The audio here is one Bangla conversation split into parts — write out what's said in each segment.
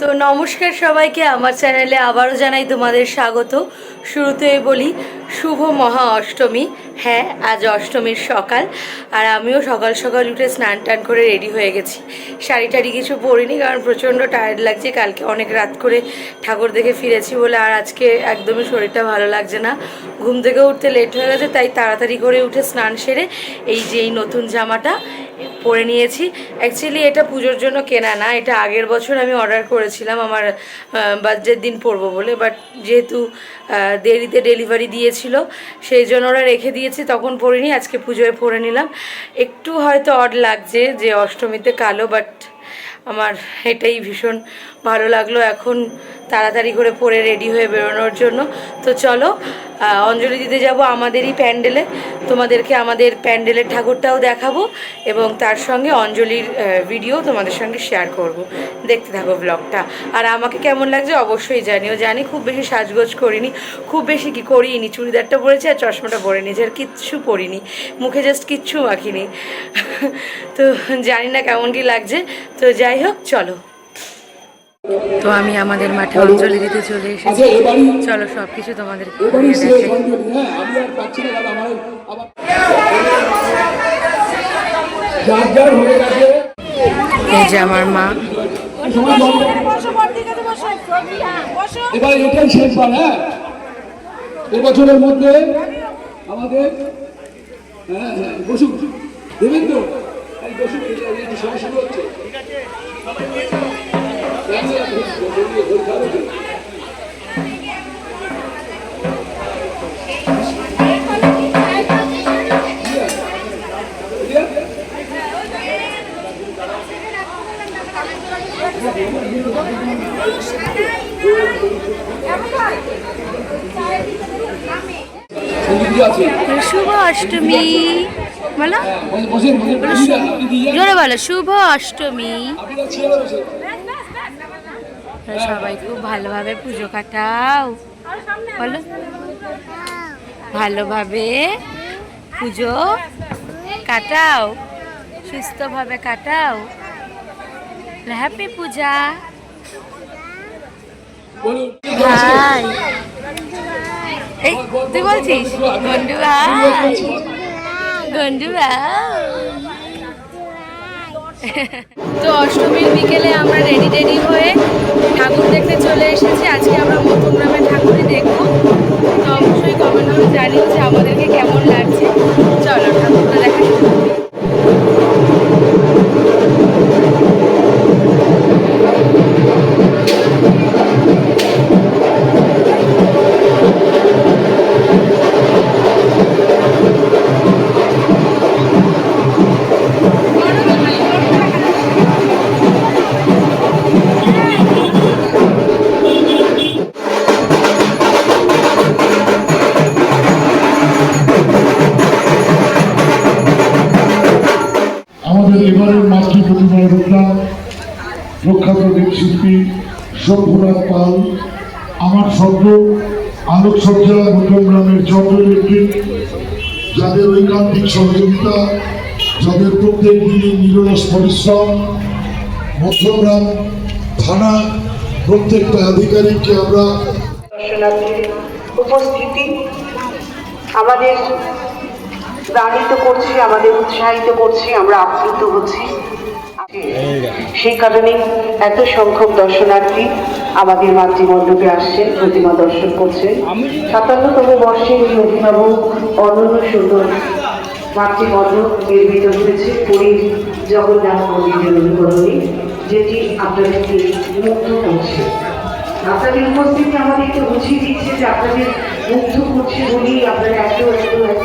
তো নমস্কার সবাইকে, আমার চ্যানেলে আবারও জানাই তোমাদের স্বাগত। শুরুতেই বলি, শুভ মহা অষ্টমী। হ্যাঁ আজ অষ্টমীর সকাল, আর আমিও সকাল সকাল উঠে স্নান টান করে রেডি হয়ে গেছি। শাড়ি টাড়ি কিছু পরিনি, কারণ প্রচণ্ড টায়ার্ড লাগছে। কালকে অনেক রাত করে ঠাকুর দেখে ফিরেছি বলে, আর আজকে একদমই শরীরটা ভালো লাগছে না। ঘুম থেকে উঠতে লেট হয়ে গেছে, তাই তাড়াতাড়ি করে উঠে স্নান সেরে এই যে এই নতুন জামাটা পরে নিয়েছি। অ্যাকচুয়ালি এটা পুজোর জন্য কেনা না, এটা আগের বছর আমি অর্ডার করেছিলাম, আমার বার্থডের দিন পরবো বলে বাট যেহেতু দেরিতে ডেলিভারি দিয়েছিল, সেই জন্য ওরা রেখে দিয়েছি, তখন পরিনি, আজকে পুজোয় পরে নিলাম। একটু হয়তো অড লাগছে যে অষ্টমীতে কালো বাট আমার এটাই ভীষণ ভালো লাগল। এখন তাড়াতাড়ি করে পরে রেডি হয়ে বেরোনোর জন্য। তো চলো অঞ্জলি দিতে যাব আমাদেরই প্যান্ডেলে। তোমাদেরকে আমাদের প্যান্ডেলের ঠাকুরটাও দেখাবো এবং তার সঙ্গে অঞ্জলির ভিডিও তোমাদের সঙ্গে শেয়ার করব। দেখতে থাকো ব্লগটা আর আমাকে কেমন লাগছে অবশ্যই জানিও। জানি খুব বেশি সাজগোজ করিনি, খুব বেশি কি করিনি। চুড়িদারটা পরেছি আর চশমাটা পরে নিয়েছি আর কিচ্ছু পরিনি। মুখে জাস্ট কিচ্ছু মাখিনি। তো জানি না কেমন কি লাগছে। তো যাই হোক, চলো। তো আমি আমাদের মাঠে অঞ্জলি দিতে চলে এসেছি। আচ্ছা চলো সব কিছু তোমাদের হ্যাঁ এই যে আমার মা। এবার এটাই শেষবার হ্যাঁ। এবছরের মধ্যে আমাদের হ্যাঁ হ্যাঁ দেবেন তো? হচ্ছে। শুভ অষ্টমী। বলো। জোরে বলো শুভ অষ্টমী। আপনারা সবাই খুব ভালোভাবে পুজো কাটাও। বলো। ভালোভাবে পুজো কাটাও, সুস্থভাবে কাটাও। হ্যাপি পূজা। ভাই। এই, তুই বলছিস? গন্ডু ভাই। গন্ডু ভাই। তো অষ্টমীর বিকেলে আমরা রেডি রেডি হয়ে ঠাকুর দেখতে চলে এসেছি। আজকে আমরা মধ্যমগ্রামের ঠাকুরই দেখব। তো অবশ্যই কমেন্ট করে জানিও যে আমাদেরকে কেমন লাগছে। আমাদের এবারের মাতৃ প্রতিমার রক্ষা প্রখ্যাত শিল্পী শম্ভুনাথ পাল। আমার শব্দ আলোকসজ্জা গ্রামের চন্দ্র ইলেকট্রিক যাদের ঐকান্তিক সহযোগিতা, যাদের প্রত্যেক দিনই নিরলস পরিশ্রম, মধ্যমগ্রাম, থানা, প্রত্যেকটা আধিকারিককে আমরা উপস্থিতি, আমাদের প্রাণিত করছে, আমাদের উৎসাহিত করছে, আমরা আপ্লুত হচ্ছি। সেই কারণে এত সংখ্যক দর্শনার্থী আমাদের মাতৃমণ্ডপে আসছেন, প্রতিমা দর্শন করছেন। সাতান্নতম বর্ষে এই অভিনব, অনন্য, সুন্দর মাতৃমণ্ডপ নির্মিত হয়েছে পুরীর জগন্নাথ মন্দিরের অনুকরণে, যেটি আপনাদেরকে মুগ্ধ করছে। আপনাদের উপস্থিতি আমাদেরকে বুঝিয়ে দিচ্ছে যে আপনাদের মুগ্ধ করছে বলেই আপনারা এত এত এত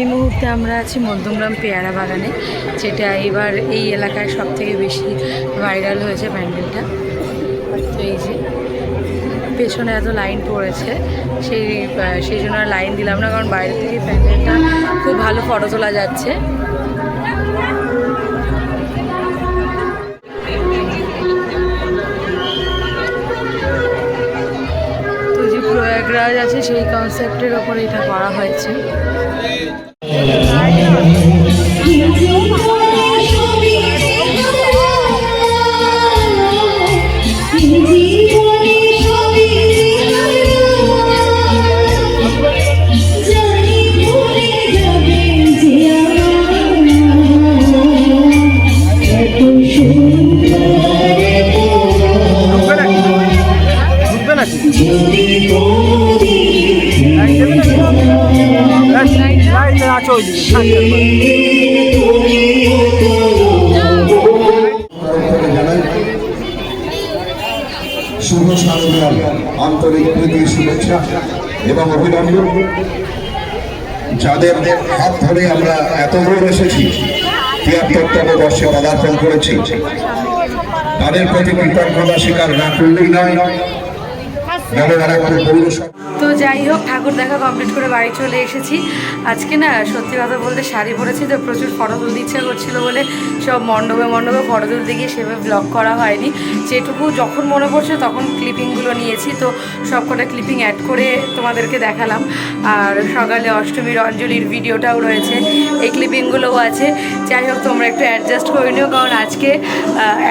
এই মুহূর্তে আমরা আছি মধ্যমগ্রাম পেয়ারা বাগানে, যেটা এবার এই এলাকায় সব থেকে বেশি ভাইরাল হয়েছে প্যান্ডেলটা। তো এই যে, পেছনে এত লাইন পড়েছে, সেই সেই জন্য আর লাইন দিলাম না, কারণ বাইরে থেকে প্যান্ডেলটা খুব ভালো ফটো তোলা যাচ্ছে। প্রয়াগরাজ আছে, সেই কনসেপ্টের ওপর এটা করা হয়েছে। শুভ শারদীয়ার আন্তরিক প্রীতি শুভেচ্ছা এবং অভিনন্দন যাদের হাত ধরে আমরা এত দূর এসেছি তিয়াত্তরতম বর্ষে পদার্পণ করেছি তাদের প্রতি কৃতজ্ঞতা স্বীকার না করলেই নয় 你们刚才那个朋友说。যাই হোক, ঠাকুর দেখা কমপ্লিট করে বাড়ি চলে এসেছি। আজকে না, সত্যি কথা বলতে শাড়ি পরেছি তো প্রচুর ফটো তুলতে ইচ্ছা করছিল বলে সব মণ্ডপে মণ্ডপে ফটো তুলতে গিয়ে সেভাবে ব্লগ করা হয়নি। যেটুকু যখন মনে পড়ছে তখন ক্লিপিংগুলো নিয়েছি, তো সব কটা ক্লিপিং অ্যাড করে তোমাদেরকে দেখালাম। আর সকালে অষ্টমীর অঞ্জলির ভিডিওটাও রয়েছে, এই ক্লিপিংগুলোও আছে। যাই হোক, তোমরা একটু অ্যাডজাস্ট করে নিও, কারণ আজকে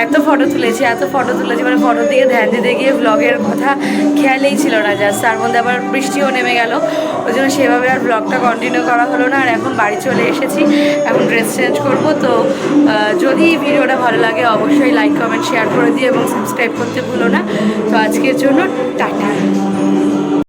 এত ফটো তুলেছি, এত ফটো তুলেছি মানে ফটো দিকে ধ্যান দিতে গিয়ে ব্লগের কথা খেয়ালেই ছিল না। জাস্ট তার মধ্যে আবার বৃষ্টিও নেমে গেল। ওই জন্য সেভাবে আর ব্লগটা কন্টিনিউ করা হলো না। আর এখন বাড়ি চলে এসেছি। এখন ড্রেস চেঞ্জ করব। তো যদি ভিডিওটা ভালো লাগে, অবশ্যই লাইক কমেন্ট শেয়ার করে দিও এবং সাবস্ক্রাইব করতে ভুলো না। তো আজকের জন্য টাটা।